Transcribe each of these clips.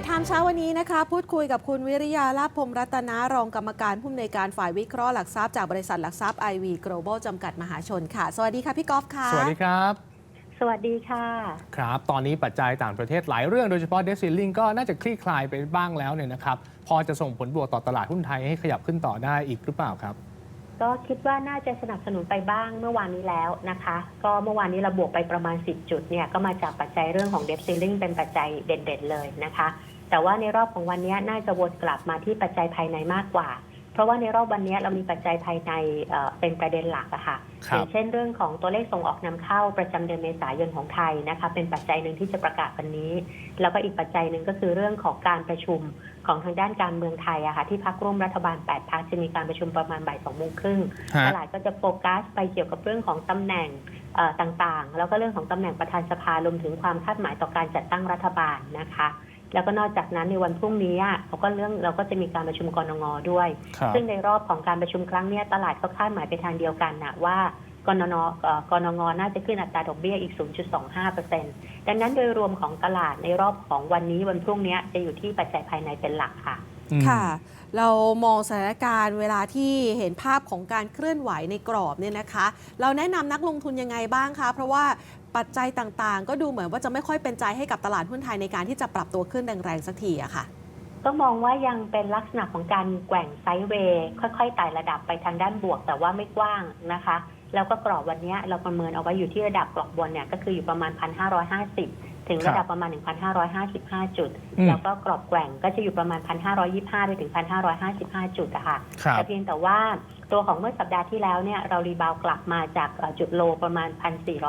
ทไทม์เช้าวันนี้นะคะ พูดคุยกับคุณวิริยาลาภพรหมรัตนารองกรรมการผู้อำนวยการฝ่ายวิเคราะห์หลักทรัพย์จากบริษัทหลักทรัพย์ IV Global จำกัดมหาชนค่ะ สวัสดีค่ะพี่กอล์ฟค่ะ สวัสดีครับ สวัสดีค่ะ ครับ ตอนนี้ปัจจัยต่างประเทศหลายเรื่องโดยเฉพาะเดซิลลิงก็น่าจะคลี่คลายไปบ้างแล้วเนี่ยนะครับ พอจะส่งผลบวกต่อตลาดหุ้นไทยให้ขยับขึ้นต่อได้อีกหรือเปล่าครับก็คิดว่าน่าจะสนับสนุนไปบ้างเมื่อวานนี้แล้วนะคะ ก็เมื่อวานนี้เราบวกไปประมาณ 10 จุดเนี่ยก็มาจากปัจจัยเรื่องของเดฟซิลลิงเป็นปัจจัยเด่นๆเลยนะคะ แต่ว่าในรอบของวันนี้น่าจะวนกลับมาที่ปัจจัยภายในมากกว่า เพราะว่าในรอบวันนี้เรามีปัจจัยภายในเอ่อเป็นประเด็นหลักอะค่ะครับอย่างเช่นเรื่องของตัวเลขส่งออกนำเข้าประจำเดือนเมษายนของไทยนะคะ เป็นปัจจัยหนึ่งที่จะประกาศวันนี้ แล้วก็อีกปัจจัยหนึ่งก็คือเรื่องของการประชุมของทางด้านการเมืองไทยอะค่ะที่พักร่วมรัฐบาล8พักจะมีการประชุมประมาณบ่ายสองโมงครึ่งฮะตลาดก็จะโฟกัสไปเกี่ยวกับเรื่องของตำแหน่งเอ่อต่างๆ แล้วก็เรื่องของตำแหน่งประธานสภารวมถึงความคาดหมายต่อการจัดตั้งรัฐบาลนะคะ แล้วก็นอกจากนั้นในวันพรุ่งนี้อะเราก็เรื่องเราก็จะมีการประชุมกรงงด้วยครับซึ่งในรอบของการประชุมครั้งเนี้ยตลาดก็คาดหมายไปทางเดียวกันนะว่า กนนเอ่อกนงน่าจะขึ้นอัตราดอกเบี้ยอีก 0.25%ดังนั้นโดยรวมของตลาดในรอบของวันนี้วันพรุ่งนี้จะอยู่ที่ปัจจัยภายในเป็นหลักค่ะอืมค่ะ เรามองสถานการณ์เวลาที่เห็นภาพของการเคลื่อนไหวในกรอบเนี่ยนะคะ เราแนะนำนักลงทุนยังไงบ้างคะ เพราะว่าปัจจัยต่างๆ ก็ดูเหมือนว่าจะไม่ค่อยเป็นใจให้กับตลาดหุ้นไทยในการที่จะปรับตัวขึ้นแรงๆสักทีอะค่ะ ก็มองว่ายังเป็นลักษณะของการแกว่งไซด์เวย์ค่อยๆไต่ระดับไปทางด้านบวกแต่ว่าไม่กว้างนะคะ แล้วก็กรอบวันนี้เราประเมินเอาไว้อยู่ที่ระดับกรอบบนเนี่ยก็คืออยู่ประมาณ 1,550 ถึงระดับประมาณ 1,555 จุดอืมแล้วก็กรอบแกว่งก็จะอยู่ประมาณ 1,525 ไปถึง 1,555 จุดอะค่ะครับแต่เพียงแต่ว่าตัวของเมื่อสัปดาห์ที่แล้วเนี่ยเรารีบาวด์กลับมาจากเอ่อจุดโลประมาณ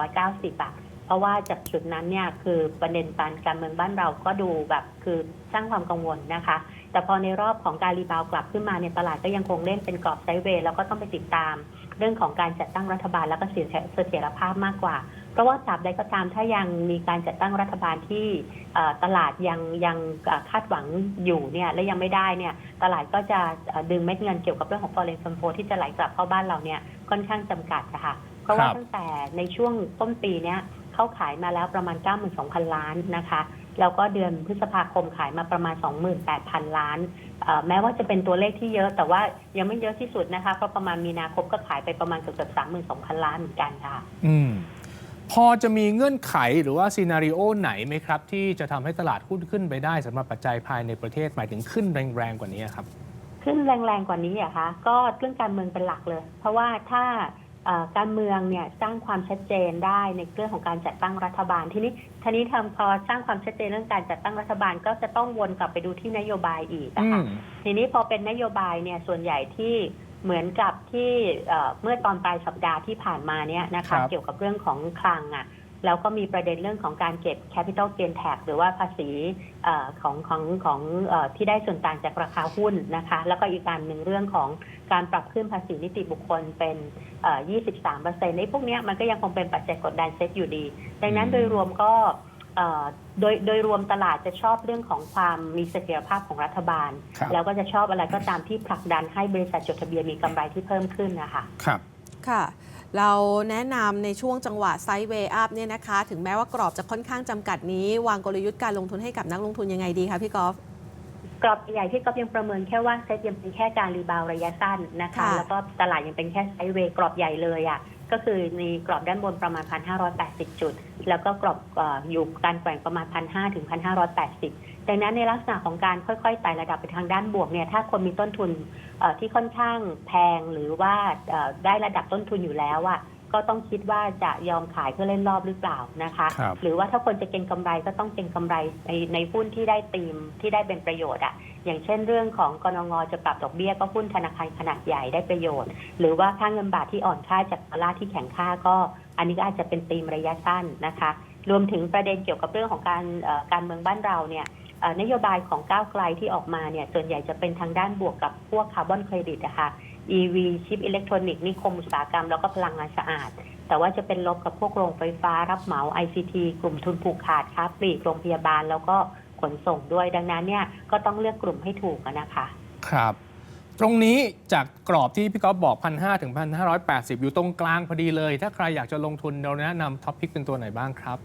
1,490อะเพราะว่าจากจุดนั้นเนี่ยคือประเด็นการการเมืองบ้านเราก็ดูแบบคือสร้างความกังวลนะคะ แต่พอในรอบของการรีบาวด์กลับขึ้นมาเนี่ยตลาดก็ยังคงเล่นเป็นกรอบไซด์เวย์แล้วก็ต้องไปติดตาม เรื่องของการจัดตั้งรัฐบาลแล้วก็เสถียรเสถียรภาพมากกว่า เพราะว่าตราบใดก็ตามถ้ายังมีการจัดตั้งรัฐบาลที่เอ่อตลาดยังยังเอ่อคาดหวังอยู่เนี่ยและยังไม่ได้เนี่ยตลาดก็จะเอ่อดึงเม็ดเงินเกี่ยวกับเรื่องของ foreign fund flow ที่จะไหลกลับเข้าบ้านเราเนี่ยค่อนข้างจำกัดนะคะเพราะว่าครับตั้งแต่ในช่วงต้นปีเนี้ย เข้าขายมาแล้วประมาณ 92,000 ล้านนะคะ แล้วก็เดือนพฤษภาคมขายมาประมาณ 28,000 ล้านเอ่อแม้ว่าจะเป็นตัวเลขที่เยอะ แต่ว่ายังไม่เยอะที่สุดนะคะเพราะประมาณมีนาคมก็ขายไปประมาณเกือบๆ32,000 ล้านเหมือนกันค่ะ อืมพอจะมีเงื่อนไขหรือว่าซีนารีโอไหนไหมครับ ที่จะทำให้ตลาดหุ้นขึ้นไปได้สำหรับปัจจัยภายในประเทศหมายถึงขึ้นแรงๆกว่านี้ครับ ขึ้นแรงๆกว่านี้อะคะก็เรื่องการเมืองเป็นหลักเลย เพราะว่าถ้าเอ่อ การเมืองเนี่ยสร้างความชัดเจนได้ในเรื่องของการจัดตั้งรัฐบาล ทีนี้ทีนี้ทำพอสร้างความชัดเจนเรื่องการจัดตั้งรัฐบาลก็จะต้องวนกลับไปดูที่นโยบายอีกอืนะคะมทีนี้พอเป็นนโยบายเนี่ยส่วนใหญ่ที่เหมือนกับที่เอ่อเมื่อตอนปลายสัปดาห์ที่ผ่านมาเนี่ยนะครัคะบเกี่ยวกับเรื่องของคลังอะ แล้วก็มีประเด็นเรื่องของการเก็บ capital gain tax หรือว่าภาษีเออของของของเออที่ได้ส่วนต่างจากราคาหุ้นนะคะ แล้วก็อีกการหนึ่งเรื่องของการปรับขึ้นภาษีนิติบุคคลเป็นเอ่อ23เปอร์เซ็นต์ในพวกเนี้ยมันก็ยังคงเป็นปัจจัยกดดันเซ็ตอยู่ดี ดังนั้นโดยรวมก็เอ่อโดยโดยรวมตลาดจะชอบเรื่องของความมีเสถียรภาพของรัฐบาลครับแล้วก็จะชอบอะไรก็ตามที่ผลักดันให้บริษัทจดทะเบียนมีกำไรที่เพิ่มขึ้นนะคะครับ ค่ะเราแนะนำในช่วงจังหวะไซด์เวย์อัพเนี่ยนะคะ ถึงแม้ว่ากรอบจะค่อนข้างจำกัดนี้ วางกลยุทธ์การลงทุนให้กับนักลงทุนยังไงดีคะพี่กอล์ฟกรอบใหญ่ที่ก๊อฟยังประเมินแค่ว่าเซ็ตยังเป็นแค่การรีบาวด์ระยะสั้นนะคะค่ะแล้วก็ตลาดยังเป็นแค่ไซด์เวย์กรอบใหญ่เลยอะ่ะ ก็คือมีกรอบด้านบนประมาณ 1,580 จุด แล้วก็กรอบเอออยู่การแกว่งประมาณ 1,500 ถึง 1,580 ดังนั้นในลักษณะของการค่อยๆไต่ระดับไปทางด้านบวกเนี่ยถ้าคนมีต้นทุนเอ่อที่ค่อนข้างแพงหรือว่าเอ่อได้ระดับต้นทุนอยู่แล้วอะ่ะ ก็ต้องคิดว่าจะยอมขายเพื่อเล่นรอบหรือเปล่านะคะ ครับ หรือว่าถ้าคนจะเก็งกำไรก็ต้องเก็งกำไรในในหุ้นที่ได้ตีมที่ได้เป็นประโยชน์อะอย่างเช่นเรื่องของกนงจะปรับดอกเบี้ยก็หุ้นธนาคารขนาดใหญ่ได้ประโยชน์ หรือว่าค่าเงินบาทที่อ่อนค่าจากดอลลาร์ที่แข็งค่าก็ อันนี้ก็อาจจะเป็นธีมระยะสั้นนะคะ รวมถึงประเด็นเกี่ยวกับเรื่องของการเอ่อการเมืองบ้านเราเนี่ยเอ่อนโยบายของก้าวไกลที่ออกมาเนี่ยส่วนใหญ่จะเป็นทางด้านบวกกับพวกคาร์บอนเครดิตนะคะ EV ชิปอิเล็กทรอนิกส์นิคมอุตสาหกรรม แล้วก็พลังงานสะอาด แต่ว่าจะเป็นลบกับพวกโรงไฟฟ้ารับเหมา ICT กลุ่มทุนผูกขาดค้าปลีกโรงพยาบาลแล้วก็ขนส่งด้วย ดังนั้นเนี่ยก็ต้องเลือกกลุ่มให้ถูกนะคะ ครับ ตรงนี้จากกรอบที่พี่ก๊อฟบอก 1,500ถึง1,580 อยู่ตรงกลางพอดีเลย ถ้าใครอยากจะลงทุนเราแนะนำท็อปพิกเป็นตัวไหนบ้างครับ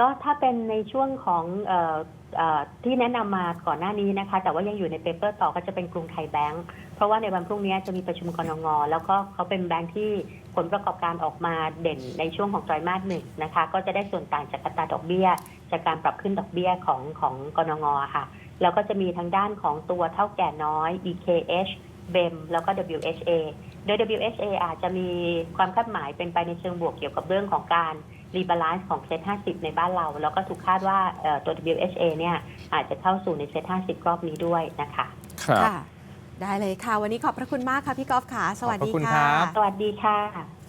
ก็ถ้าเป็นในช่วงของเออเออที่แนะนำมาก่อนหน้านี้นะคะ แต่ว่ายังอยู่ในเปเปอร์ต่อก็จะเป็นกรุงไทยแบงก์เพราะว่าในวันพรุ่งนี้จะมีประชุมกรงงแล้วก็เขาเป็นแบงก์ที่ผลประกอบการออกมาเด่นในช่วงของไตรมาสหนึ่งนะคะ ก็จะได้ส่วนต่างจากอัตราดอกเบี้ย จากการปรับขึ้นดอกเบี้ยของของกรงงค่ะ แล้วก็จะมีทางด้านของตัวเท่าแก่น้อย EKH BEM แล้วก็ WHA โดย WHA อาจจะมีความคาดหมายเป็นไปในเชิงบวกเกี่ยวกับเรื่องของการ รีบาลานซ์ของเซ็ต50 ในบ้านเรา แล้วก็ถูกคาดว่าเอ่อตัว WHA เนี่ยอาจจะเข้าสู่ในเซ็ต50 รอบนี้ด้วยนะคะครับค่ะได้เลยค่ะ วันนี้ขอบพระคุณมากค่ะพี่กอล์ฟค่ะ สวัสดีขอบพระคุณค่ะครับสวัสดีค่ะ